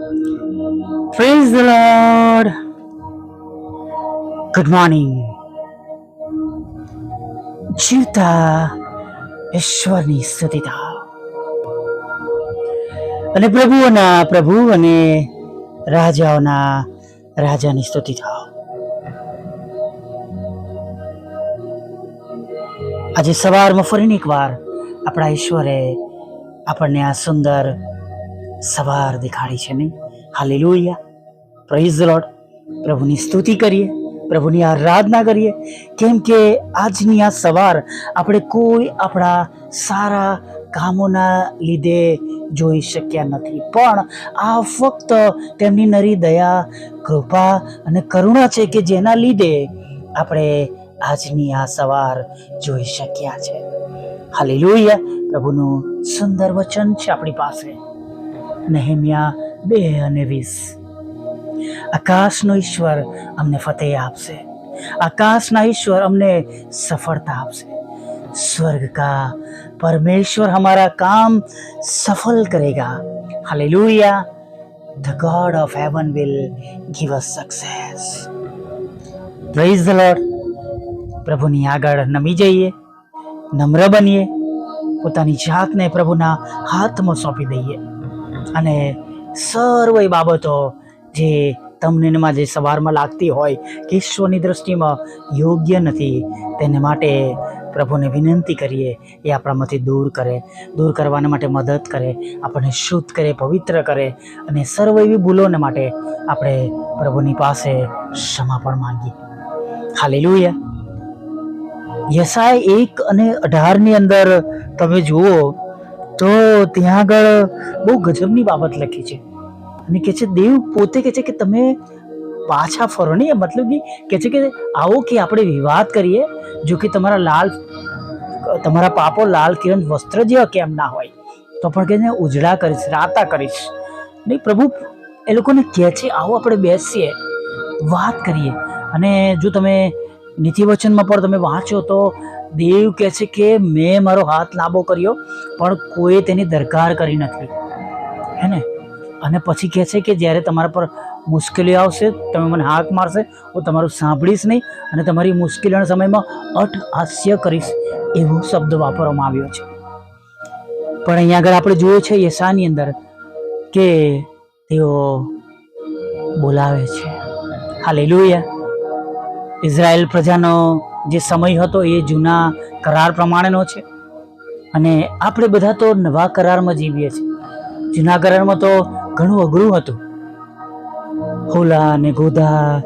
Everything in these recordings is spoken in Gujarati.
Praise the Lord good morning જીવતા ઈશ્વરની સ્તુતિ અને પ્રભુઓના પ્રભુ અને રાજાઓના રાજાની સ્તુતિ થાવ આજે સવારમાં ફરીને એકવાર આપણા ઈશ્વરે આપણને આ સુંદર સવાર દેખાડી છે નહીં? હાલેલુયા. પ્રેઝ ધ લોર્ડ પ્રભુની સ્તુતિ કરીએ, પ્રભુની આરાધના કરીએ. કેમ કે આજની આ સવાર આપણે કોઈ આપણા સારા કામોના લીધે જોઈ શક્યા નથી. પણ આ ફક્ત તેમની નરી દયા, કૃપા અને કરુણા છે કે જેના લીધે આપણે આજની આ સવાર જોઈ શક્યા છે. હાલેલુયા. પ્રભુનું સુંદર વચન છે આપણી પાસે. નહેમ્યા બે અને વીસ આકાશનો ઈશ્વર અમને ફતેહ આપશે આકાશના ઈશ્વર અમને સફળતા આપશે स्वर्ग का परमेश्वर हमारा काम सफल करेगा hallelujah the God of heaven will give us success praise the Lord પ્રભુની આગળ નમી જઈએ નમ્ર બનીએ પોતાની જાતને પ્રભુના હાથમાં સોંપી દઈએ અને સર્વ બાબતો જે તમને ને જે સવારમાં લાગતી હોય, કે ઈશ્વરની દ્રષ્ટિમાં યોગ્ય નથી, તેને માટે પ્રભુને વિનંતી કરીએ, એ આપણામાંથી દૂર કરે, દૂર કરવાને માટે મદદ કરે, આપણને શુદ્ધ કરે, પવિત્ર કરે, અને સર્વ એવી ભૂલોને માટે આપણે પ્રભુની પાસે ક્ષમા પણ માંગીએ. ખાલી હાલેલુયા. યસાય એક અને અઢારની અંદર તમે જુઓ તો ત્યાં આગળ બહુ ગજબની બાબત લખી છે. અને કે છે, દેવ પોતે કે છે કે તમે પાછા ફરો. નહીં મતલબ કે કે છે કે આવો કે આપણે વિવાદ કરીએ, જો કે તમારા લાલ, તમારા પાપો લાલ કિરણ વસ્ત્ર જેવા કેમ ના હોય. તો પણ કે ઉજળા કરીશ, રાતા કરીશ. નહીં, પ્રભુ, એ લોકોને કહે છે, આવો આપણે બેસીએ, વાત કરીએ. અને જો તમે નીતિવચનમાં પણ તમે વાંચો તો દેવ કહે છે કે મેં મારો હાથ લાંબો કર્યો, પણ કોઈ તેની દરકાર કરી નથી. હે ને? અને પછી કહે છે કે જ્યારે તમારા પર મુશ્કેલી આવશે, તમે મને હાક મારશે, હું તમારું સાંભળીશ નહીં અને તમારી મુશ્કેલીના સમયમાં અઠ હાસ્ય કરીશ, એવો શબ્દ વાપરવામાં આવ્યો છે. પણ અહીંયા આગળ આપણે જોયું છે યશાની અંદર કે તેઓ બોલાવે છે. હાલેલુયા. ઇઝરાયલ પ્રજાનો જે સમય હતો એ જૂના કરાર પ્રમાણેનો છે. અને આપણે બધા તો નવા કરારમાં જીવીએ છીએ. જૂના કરારમાં તો ઘણું અઘરું હતું. હોલા અને ગોધા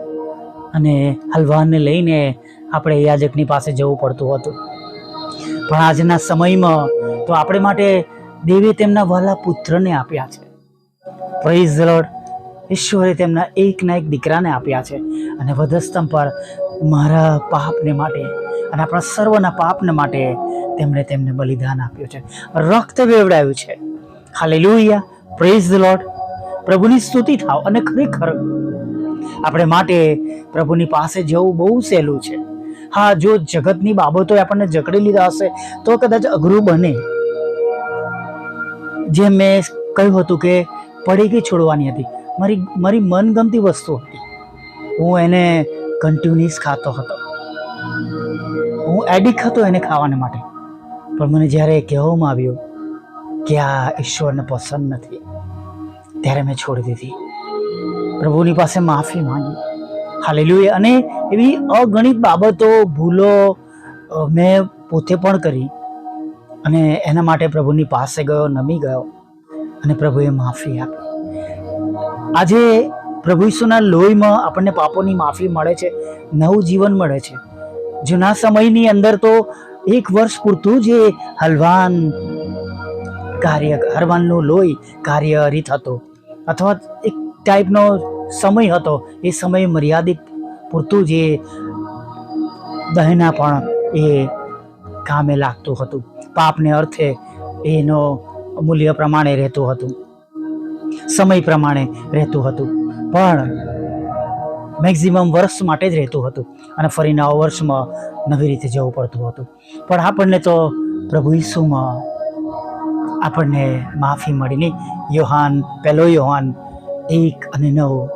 અને હલવાનને લઈને આપણે યાજકની પાસે જવું પડતું હતું. પણ આજના સમયમાં તો આપણે માટે દેવે તેમના વહાલા પુત્રને આપ્યા છે. પ્રેઝ લોર્ડ ઈશ્વરે તેમના એકના એક દીકરાને આપ્યા છે. અને વધસ્તંભ પર મારા પાપને માટે અને આપણા સર્વના પાપને માટે તેમણે તેમને બલિદાન આપ્યું છે. રક્ત વેવડાયું છે. હાલેલુયા પ્રેઝ ધ લોર્ડ પ્રભુની સ્તુતિ થાવ અને ખરેખર આપણે માટે પ્રભુની પાસે જવું બહુ સહેલું છે. હા, જો જગતની બાબતોએ આપણને જકડી લીધા હશે, તો કદાચ અઘરું બને. જેમ મેં કહ્યું હતું કે પડી ગઈ છોડવાની હતી. મારી મારી મનગમતી વસ્તુ હતી. હું એને કન્ટિન્યુઅસ ખાતો હતો. હું એડિક હતો એને ખાવાને માટે. પણ મને જ્યારે કહેવામાં આવ્યું કે આ ઈશ્વરને પસંદ નથી, ત્યારે મેં છોડી દીધી. પ્રભુની પાસે માફી માંગી. હાલેલુયા. અને એવી અગણિત બાબતો, ભૂલો મેં પોતે પણ કરી. અને એના માટે પ્રભુની પાસે ગયો, નમી ગયો. અને પ્રભુએ માફી આપી. આજે પ્રભુ ઈસુના લોહીમાં આપણને પાપોની માફી મળે છે, નવું જીવન મળે છે. જૂના સમયની અંદર તો એક વર્ષ પૂરતું જે હલવાન કાર્ય, હરવાનનું લોહી કાર્યરીત હતો. અથવા એક ટાઈપનો સમય હતો, એ સમય મર્યાદિત પૂરતું જે દહેના પણ એ કામે લાગતું હતું. પાપને અર્થે એનો મૂલ્ય પ્રમાણે રહેતું હતું. સમય પ્રમાણે રહેતું હતું. પણ મેક્ઝિમમ વર્ષ માટે જ રહેતું હતું અને ફરી નવા વર્ષમાં નવી રીતે જવું પડતું હતું. પણ આપણને તો પ્રભુ ઈસુમાં આપણને માફી મળી નહીં. યોહાન, પહેલો યોહાન એક અને નવ,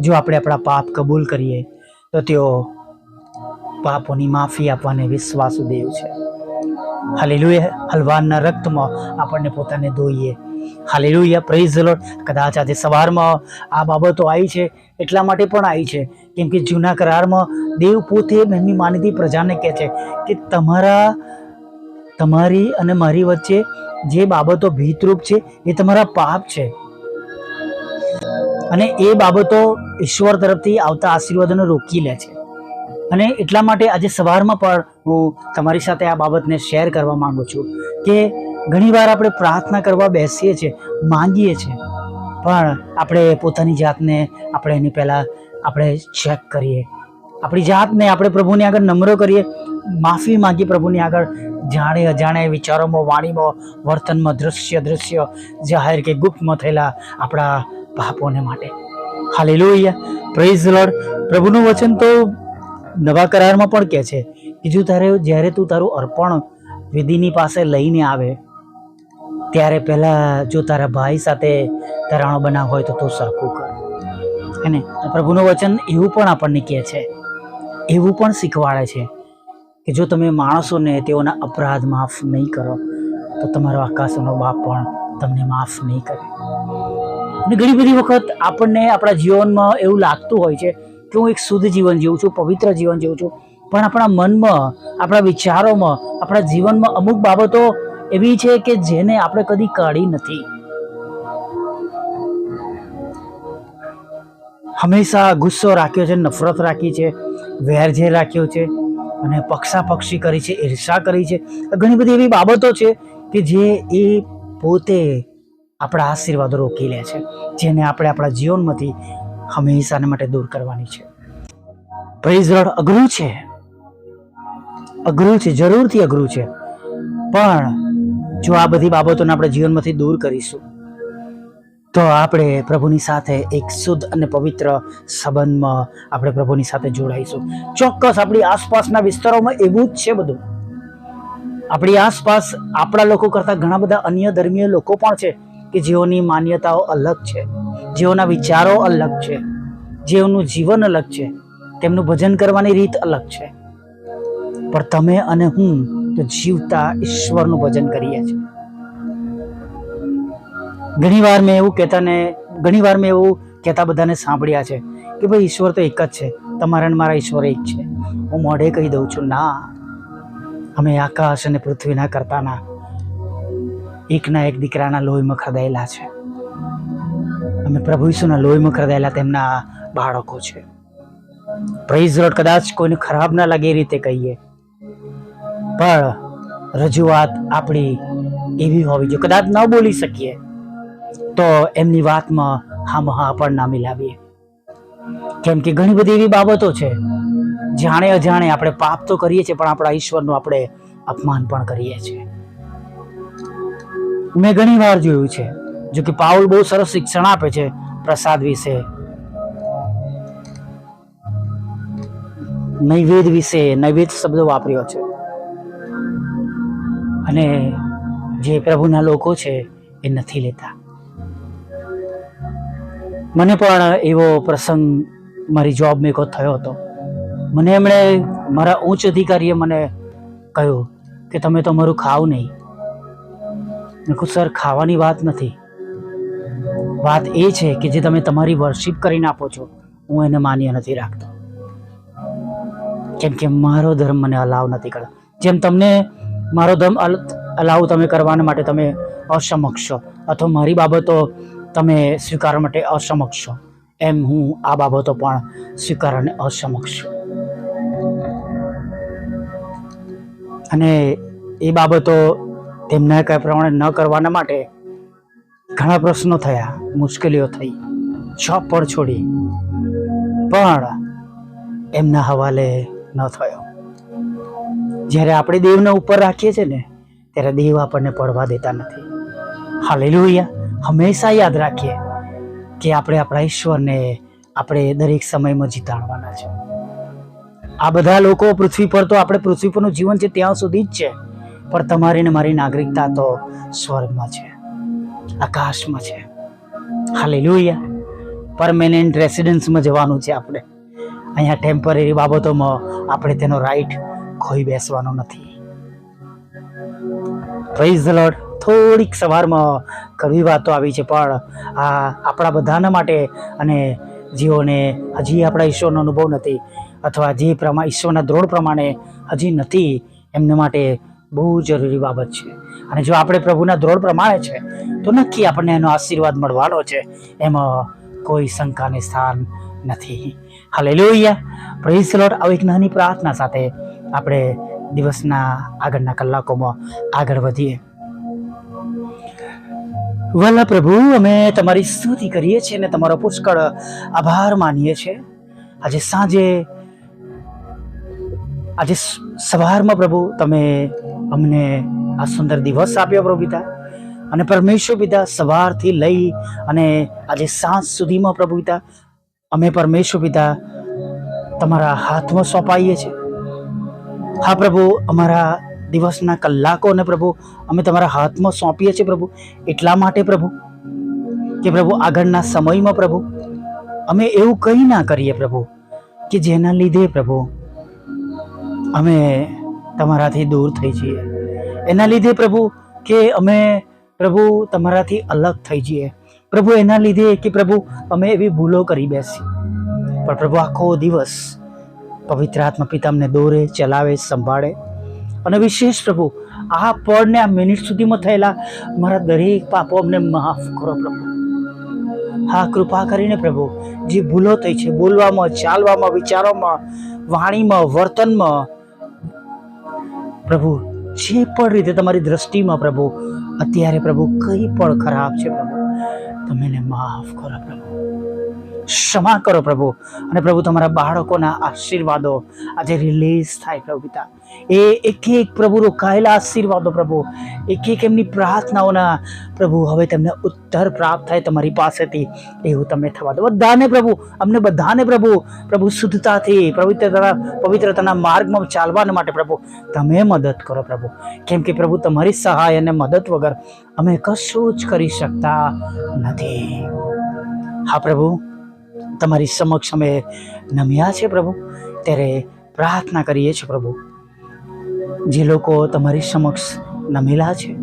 જો આપણે આપણા પાપ કબૂલ કરીએ, તો તેઓ પાપોની માફી આપવાને વિશ્વાસુ દેવ છે. હાલેલુયા. હલવાનના રક્તમાં આપણને પોતાને ધોઈએ. હાલેલુયા પ્રેઝ લોટ કદાચ આજે સવારમાં આ બાબતો આવી છે, એટલા માટે પણ આવી છે. કેમ કે જૂના કરારમાં દેવ પોતે એમની માનીતી પ્રજાને કહે છે કે તમારા, તમારી અને મારી વચ્ચે જે બાબતો ભીતરૂપ છે, એ તમારા પાપ છે. અને એ બાબતો ઈશ્વર તરફથી આવતા આશીર્વાદોને રોકી લે છે. અને એટલા માટે આજે સવારમાં પણ હું તમારી સાથે આ બાબતને શેર કરવા માંગુ છું કે ઘણીવાર આપણે પ્રાર્થના કરવા બેસીએ છીએ, માંગીએ છીએ, પણ આપણે પોતાની જાતને આપણે એની પહેલાં આપણે ચેક કરીએ. આપણી જાતને આપણે પ્રભુની આગળ નમ્ર કરીએ, માફી માંગીએ પ્રભુની આગળ જાણે અજાણે વિચારોમાં, વાણીમાં, વર્તનમાં દૃશ્ય દૃશ્ય જાહેર કે ગુપ્તમાં થયેલા આપણા પાપોને માટે. હાલેલુયા પ્રેઝ લોર્ડ પ્રભુનું વચન તો નવા કરારમાં પણ કહે છે કે, જો તારે, જ્યારે તું તારું અર્પણ વિધિની પાસે લઈને આવે ત્યારે પહેલાં જો તારા ભાઈ સાથે તરાણો બનાવ હોય તો તું સરખું કર. અને પ્રભુનું વચન એવું પણ આપણને કહે છે, એવું પણ શીખવાડે છે કે જો તમે માણસોને તેઓના અપરાધ માફ નહીં કરો, તો તમારો આકાશનો બાપ પણ તમને માફ નહીં કરે. અને ઘણી બધી વખત આપણને આપણા જીવનમાં એવું લાગતું હોય છે કે હું એક શુદ્ધ જીવન જીવું છું, પવિત્ર જીવન જીવું છું, પણ આપણા મનમાં, આપણા વિચારોમાં, આપણા જીવનમાં અમુક બાબતો એવી છે કે જેને આપણે કદી કાઢી નથી. હંમેશા ગુસ્સો રાખ્યો છે, નફરત રાખી છે વેર ઝેર રાખ્યો છે અને પક્ષાપક્ષી કરી છે, ઈર્ષા કરી છે. ઘણી બધી એવી બાબતો છે કે જે એ પોતે આપણા આશીર્વાદો રોકી લે છે, જેને આપણે આપણા જીવનમાંથી હંમેશાને માટે દૂર કરવાની છે. પ્રેઝ અઘરું છે. અઘરું છે, જરૂરથી અઘરું છે. પણ જો આ બધી બાબતોને આપણે જીવનમાંથી દૂર કરીશું, તો આપણે પ્રભુની સાથે એક શુદ્ધ અને પવિત્ર સંબંધમાં આપણે પ્રભુની સાથે જોડાઈશું. ચોક્કસ આપણી આસપાસના વિસ્તારોમાં એવું જ છે બધું. આપણી આસપાસ આપણા લોકો કરતાં ઘણા બધા અન્ય ધર્મીય લોકો પણ છે કે જેઓની માન્યતાઓ અલગ છે, જેઓના વિચારો અલગ છે, જેઓનું જીવન અલગ છે, તેમનું ભજન કરવાની રીત અલગ છે. પણ તમે અને હું તો જીવતા ઈશ્વરનું ભજન કરીએ છીએ. ઘણીવાર મેં એવું કહેતા ને, ઘણીવાર મેં એવું કહેતા બધાને સાંભળ્યા છે કે ભાઈ ઈશ્વર તો એક જ છે, તમારા અને મારા ઈશ્વર એક છે. હું મોઢે કહી દઉં છું, ના, અમે આકાશ અને પૃથ્વીના કરતાના એકના એક દીકરાના લોહીમાં ખરદાયેલા છે. અમે પ્રભુ ઈસુના લોહીમાં ખરદાયેલા તેમના બાળકો છે. પ્રેઝ રોડ કદાચ કોઈને ખરાબ ના લાગે એ રીતે કહીએ. પણ રજૂઆત આપણી એવી હોવી જોઈએ. કદાચ ન બોલી શકીએ, તો એમની વાતમાં હામ હા પણ ના મિલાવીએ. કેમ કે ઘણી બધી એવી બાબતો છે, જાણે અજાણે આપણે પાપ તો કરીએ છીએ, પણ આપણા ઈશ્વરનું આપણે અપમાન પણ કરીએ છીએ. મેં ઘણી વાર જોયું છે, જો કે પાઉલ બહુ સરસ શિક્ષણ આપે છે પ્રસાદ વિશે. નૈવેદ વિશે નૈવેદ શબ્દ વાપર્યો છે. અને જે પ્રભુના લોકો છે એ નથી લેતા. મને પણ એવો પ્રસંગ મારી જોબ મેં થયો હતો. મને એમણે મારા ઉચ્ચ અધિકારીએ મને કહ્યું કે તમે તો મારું ખાવ નહીં. મેં કહું સર, ખાવાની વાત નથી. વાત એ છે કે જે તમે તમારી વર્શિપ કરીને આપો છો, હું એને માન્ય નથી રાખતો. કેમ કે મારો ધર્મ મને અલાવ નથી કરતો. જેમ તમને મારો ધર્મ અલાવ તમે કરવાના માટે તમે અસમક્ષ છો. અથવા મારી બાબતો તમે સ્વીકારવા માટે અસમક્ષ છો. એમ હું આ બાબતો પણ સ્વીકારવાને અસમક્ષ છું. અને એ બાબતો તેમના કયા પ્રમાણે ન કરવાના માટે ઘણા પ્રશ્નો થયા. મુશ્કેલીઓ થઈ. જોબ પર છોડી. પણ એમના હવાલે ન થયો. જ્યારે આપણે દેવને ઉપર રાખીએ છીએ ને, ત્યારે દેવ આપણને પડવા દેતા નથી. હાલેલુયા. હંમેશા યાદ રાખીએ કે આપણે આપણા ઈશ્વરને આપણે દરેક સમયમાં જીતાડવાના છે. આ બધા લોકો પૃથ્વી પર તો આપણે પૃથ્વી પરનું જીવન છે ત્યાં સુધી જ છે. પણ તમારી ને મારી નાગરિકતા તો સ્વર્ગમાં છે. આકાશમાં છે. હાલેલુયા. પરમેનન્ટ રેસિડન્સમાં જવાનું છે આપણે. અહીંયા ટેમ્પરરી બાબતોમાં આપણે તેનો રાઈટ ખોઈ બેસવાનો નથી. પ્રેઝ લોર્ડ, થોડીક સવારમાં કડવી વાતો આવી છે, પણ આ આપણા બધાના માટે અને જેઓને હજી આપણા ઈશ્વરનો અનુભવ નથી, અથવા જે પ્રમાણે ઈશ્વરના દ્રોડ પ્રમાણે હજી નથી, એમને માટે બહુ જરૂરી બાબત છે. અને જો આપણે પ્રભુના દ્રોડ પ્રમાણે છે, તો નક્કી આપણને એનો આશીર્વાદ મળવાનો છે. એમાં કોઈ શંકાને સ્થાન નથી. હાલે લોહિયા પ્રેઝ લોટ આવી એક નાની પ્રાર્થના સાથે આપણે દિવસના આગળના કલાકોમાં આગળ વધીએ. વાલા પ્રભુ, અમે તમારી સ્તુતિ કરીએ છીએ અને તમારો પુષ્કળ આભાર માનીએ છીએ. આજે સાંજે, આજે સવારમાં પ્રભુ, તમે અમને આ સુંદર દિવસ આપ્યો પ્રભુ પિતા. અને પરમેશ્વર પિતા, સવારથી લઈ અને આજે સાંજ સુધીમાં પ્રભુ પિતા, અમે પરમેશ્વર પિતા તમારા હાથમાં સોંપાઈએ છીએ. હા પ્રભુ, અમારા દિવસના કલાકોને પ્રભુ, અમે તમારા હાથમાં સોંપીએ છીએ પ્રભુ. એટલા માટે પ્રભુ કે પ્રભુ, આગળના સમયમાં પ્રભુ, અમે એવું કંઈ ના કરીએ પ્રભુ કે જેના લીધે પ્રભુ, અમે તમારાથી દૂર થઈ જઈએ. એના લીધે પ્રભુ કે અમે પ્રભુ તમારાથી અલગ થઈ જઈએ. પ્રભુ, એના લીધે કે પ્રભુ, અમે એવી ભૂલો કરી બેસી. પણ પ્રભુ, આખો દિવસ પવિત્ર આત્મા પિતા અમને દોરે, ચલાવે, સંભાળે. અને વિશેષ પ્રભુ, આ પળને આ મિનિટ સુધીમાં થયેલા મારા દરેક પાપો અમને માફ કરો પ્રભુ. હા, કૃપા કરીને પ્રભુ, જે ભૂલો થઈ છે, બોલવામાં, ચાલવામાં, વિચારોમાં, વાણીમાં, વર્તનમાં, પ્રભુ, જે પણ રીતે તમારી દ્રષ્ટિમાં પ્રભુ, અત્યારે પ્રભુ, કંઈ પણ ખરાબ છે પ્રભુ, તમે માફ કરો પ્રભુ. ક્ષમા કરો પ્રભુ. અને પ્રભુ, તમારા બાળકોના આશીર્વાદો આજે રિલીઝ થાય પ્રભુ પિતા. એ એક એક પ્રભુ રોકાયેલા આશીર્વાદો પ્રભુ. એક એક એમની પ્રાર્થનાઓના પ્રભુ, હવે તેમને ઉત્તર પ્રાપ્ત થાય તમારી પાસેથી. એવું તમે થવા દો. બધાને પ્રભુ, અમને બધાને પ્રભુ પ્રભુ શુદ્ધતાથી, પવિત્રતા, પવિત્રતાના માર્ગમાં ચાલવાના માટે પ્રભુ, તમે મદદ કરો પ્રભુ. કેમ કે પ્રભુ, તમારી સહાય અને મદદ વગર અમે કશું જ કરી શકતા નથી. હા, પ્રભુ. તમારી સમક્ષ અમે નમ્યા છે પ્રભુ. ત્યારે પ્રાર્થના કરીએ છીએ, પ્રભુ. જે લોકો તમારી સમક્ષ નમેલા છે,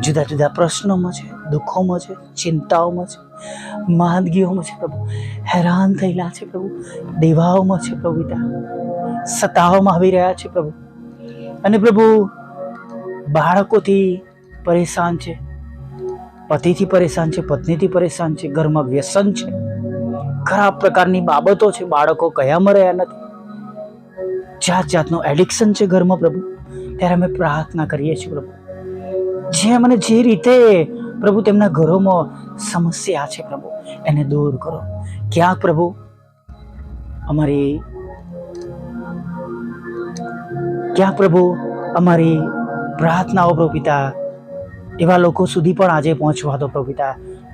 જુદા જુદા પ્રશ્નોમાં છે, દુઃખોમાં છે, ચિંતાઓમાં છે માંદગીઓમાં છે, પ્રભુ. હેરાન થયેલા છે, પ્રભુ. દેવાઓમાં છે, પ્રભુ પિતા. સતાવવામાં આવી રહ્યા છે, પ્રભુ. અને પ્રભુ, બાળકોથી પરેશાન છે પતિથી પરેશાન છે, પત્નીથી પરેશાન છે, ઘરમાં વ્યસન છે. ખરાબ પ્રકારની બાબતો છે, બાળકો કયામાં રહ્યા નથી. જાત જાતનું એડિક્શન છે ઘરમાં પ્રભુ. ત્યારે અમે પ્રાર્થના કરીએ છીએ પ્રભુ. જેમ અને જે રીતે પ્રભુ તેમના ઘરોમાં સમસ્યા છે પ્રભુ, એને દૂર કરો. ક્યાંક પ્રભુ અમારી ક્યાંક પ્રભુ અમારી પ્રાર્થનાઓ પ્રભુ પિતા એવા લોકો સુધી પણ આજે પહોંચવા દો પ્રભુ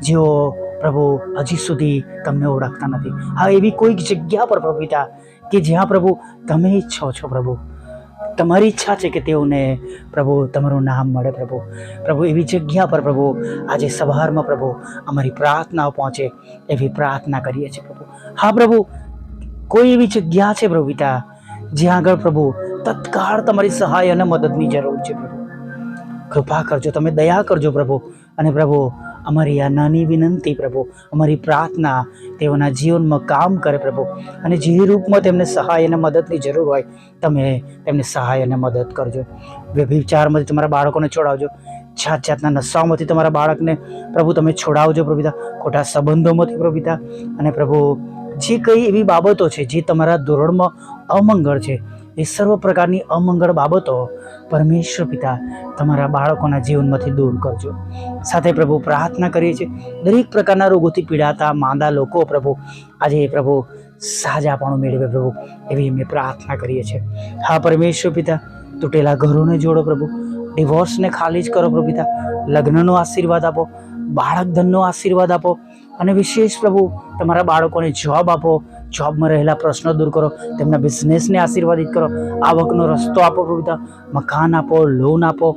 જેઓ પ્રભુ હજી સુધી તમને ઓળખતા નથી. હા, એવી કોઈક જગ્યા પર પ્રભુ કે જ્યાં પ્રભુ તમે ઈચ્છો છો પ્રભુ. તમારી ઈચ્છા છે કે તેઓને પ્રભુ તમારું નામ મળે પ્રભુ. પ્રભુ, એવી જગ્યા પર પ્રભુ આજે સવારમાં પ્રભુ અમારી પ્રાર્થનાઓ પહોંચે એવી પ્રાર્થના કરીએ છીએ પ્રભુ. હા, પ્રભુ, કોઈ એવી જગ્યા છે પ્રભુ જ્યાં આગળ પ્રભુ તત્કાળ તમારી સહાય અને મદદની જરૂર છે પ્રભુ. કૃપા કરજો, તમે દયા કરજો પ્રભુ. અને પ્રભુ, અમારી આ નાની વિનંતી પ્રભુ, અમારી પ્રાર્થના તેઓના જીવનમાં કામ કરે પ્રભુ. અને જે રૂપમાં તેમને સહાય અને મદદની જરૂર હોય, તમે તેમને સહાય અને મદદ કરજો. વ્યભિચારમાંથી તમારા બાળકોને છોડાવજો. જાત જાતના નશાઓમાંથી તમારા બાળકને પ્રભુ તમે છોડાવજો પ્રભુતા ખોટા સંબંધોમાંથી પ્રભુતા અને પ્રભુ, જે કંઈ એવી બાબતો છે, જે તમારા ધોરણમાં અમંગળ છે એ સર્વ પ્રકારની અમંગળ બાબતો પરમેશ્વર પિતા તમારા બાળકોના જીવનમાંથી દૂર કરજો. સાથે પ્રભુ પ્રાર્થના કરીએ છીએ, દરેક પ્રકારના રોગોથી પીડાતા માંદા લોકો પ્રભુ, આજે પ્રભુ સાજાપણું મેળવે પ્રભુ, એવી અમે પ્રાર્થના કરીએ છીએ. હા, પરમેશ્વર પિતા, તૂટેલા ઘરોને જોડો પ્રભુ, ડિવોર્સને ખાલી જ કરો પ્રભુ પિતા, લગ્નનો આશીર્વાદ આપો બાળક ધનનો આશીર્વાદ આપો, અને વિશેષ પ્રભુ, તમારા બાળકોને જોબ આપો જોબમાં રહેલા પ્રશ્નો દૂર કરો, તેમના બિઝનેસને આશીર્વાદિત કરો, આવકનો રસ્તો આપો પ્રભુ પિતા મકાન આપો લોન આપો,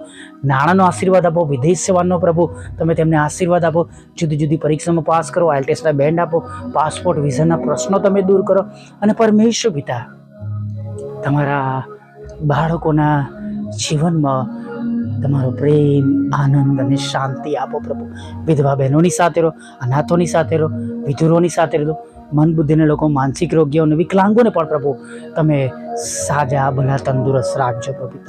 નાણાંનો આશીર્વાદ આપો, વિદેશ સેવાનો પ્રભુ, તમે તેમને આશીર્વાદ આપો, જુદી જુદી પરીક્ષામાં પાસ કરો આઈટેસ્ટના બેન્ડ આપો પાસપોર્ટ વિઝાના પ્રશ્નો તમે દૂર કરો, અને પરમેશ્વર પિતા, તમારા બાળકોના જીવનમાં તમારો પ્રેમ, આનંદ અને શાંતિ આપો પ્રભુ. વિધવા બહેનોની સાથે રહો, અનાથોની સાથે રહો, વિધુરોની સાથે રહો મન બુદ્ધિને લોકો માનસિક રોગીઓને વિકલાંગોને પણ પ્રભુ તમે સાજા ભલા તંદુરસ્ત રાખજો પ્રભુ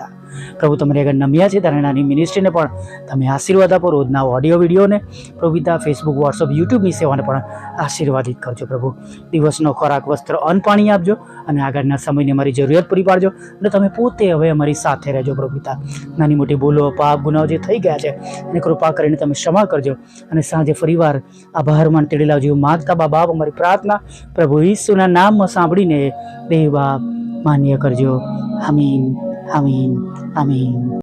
પ્રભુ તમારી આગળ નમ્યા છે તારા નાની મિનિસ્ટ્રીને પણ તમે આશીર્વાદ આપો, રોજના ઓડિયો વિડીયોને પ્રભુતા ફેસબુક વોટ્સઅપ યુટ્યુબની સેવાને પણ આશીર્વાદિત કરજો પ્રભુ. દિવસનો ખોરાક, વસ્ત્ર, અન્ન પાણી આપજો અને આગળના સમયની અમારી જરૂરિયાત પૂરી પાડજો અને તમે પોતે હવે અમારી સાથે રહેજો પ્રભુતા નાની મોટી ભૂલો, પાપ, ગુનાઓ જે થઈ ગયા છે, એને કૃપા કરીને તમે ક્ષમા કરજો અને સાંજે ફરીવાર આભાર માન તેડી લાવજો. માગતા બા બાપ અમારી પ્રાર્થના પ્રભુ ઈસુના નામમાં સાંભળીને દેવ માન્ય કરજો. આમીન. આમીન આમીન